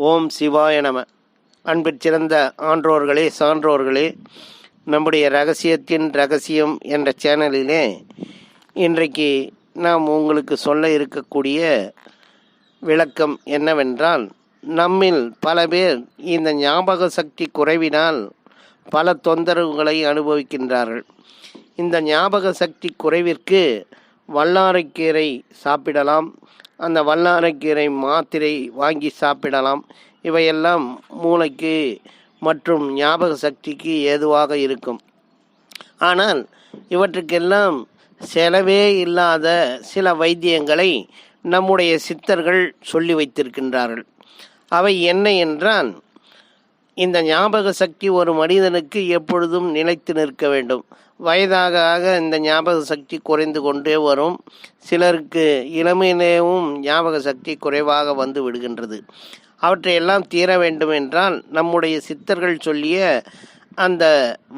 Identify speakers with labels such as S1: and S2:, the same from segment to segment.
S1: ஓம் சிவாய நம. அன்பிற் சிறந்த ஆன்றோர்களே சான்றோர்களே நம்முடைய ரகசியத்தின் ரகசியம் என்ற சேனலிலே இன்றைக்கு நாம் உங்களுக்கு சொல்ல இருக்கக்கூடிய விளக்கம் என்னவென்றால் நம்மில் பல பேர் இந்த ஞாபக சக்தி குறைவினால் பல தொந்தரவுகளை அனுபவிக்கின்றார்கள். இந்த ஞாபக சக்தி குறைவிற்கு வல்லாரைக்கீரை சாப்பிடலாம் அந்த வல்லாரைக்கீரை மாத்திரை வாங்கி சாப்பிடலாம். இவையெல்லாம் மூளைக்கு மற்றும் ஞாபக சக்திக்கு ஏதுவாக இருக்கும். ஆனால் இவற்றுக்கெல்லாம் செலவே இல்லாத சில வைத்தியங்களை நம்முடைய சித்தர்கள் சொல்லி வைத்திருக்கின்றார்கள். அவை என்ன என்றால் இந்த ஞாபக சக்தி ஒரு மனிதனுக்கு எப்பொழுதும் நிலைத்து நிற்க வேண்டும். வயதாக ஆக இந்த ஞாபக சக்தி குறைந்து கொண்டே வரும். சிலருக்கு இளமையிலேயும் ஞாபக சக்தி குறைவாக வந்து விடுகின்றது. அவற்றையெல்லாம் தீர வேண்டும் என்றால் நம்முடைய சித்தர்கள் சொல்லிய அந்த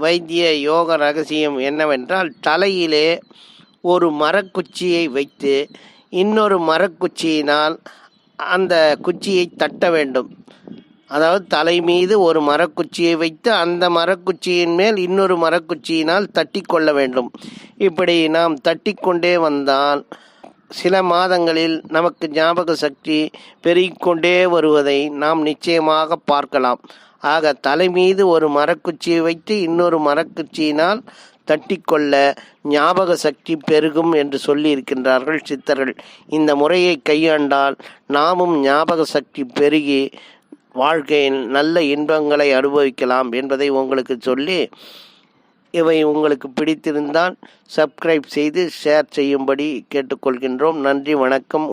S1: வைத்திய யோக ரகசியம் என்னவென்றால் தலையிலே ஒரு மரக்குச்சியை வைத்து இன்னொரு மரக்குச்சியினால் அந்த குச்சியை தட்ட வேண்டும். அதாவது தலை மீது ஒரு மரக்குச்சியை வைத்து அந்த மரக்குச்சியின் மேல் இன்னொரு மரக்குச்சியினால் தட்டி கொள்ள வேண்டும். இப்படி நாம் தட்டி கொண்டே வந்தால் சில மாதங்களில் நமக்கு ஞாபக சக்தி பெருகிக்கொண்டே வருவதை நாம் நிச்சயமாக பார்க்கலாம். ஆக தலை மீது ஒரு மரக்குச்சியை வைத்து இன்னொரு மரக்குச்சியினால் தட்டிக்கொள்ள ஞாபக சக்தி பெருகும் என்று சொல்லி இருக்கின்றார்கள் சித்தர்கள். இந்த முறையை கையாண்டால் நாமும் ஞாபக சக்தி பெருகி வாழ்க்கையில் நல்ல இன்பங்களை அனுபவிக்கலாம் என்பதை உங்களுக்கு சொல்லி இவை உங்களுக்கு பிடித்திருந்தால் சப்ஸ்கிரைப் செய்து ஷேர் செய்யும்படி கேட்டுக்கொள்கின்றோம். நன்றி வணக்கம்.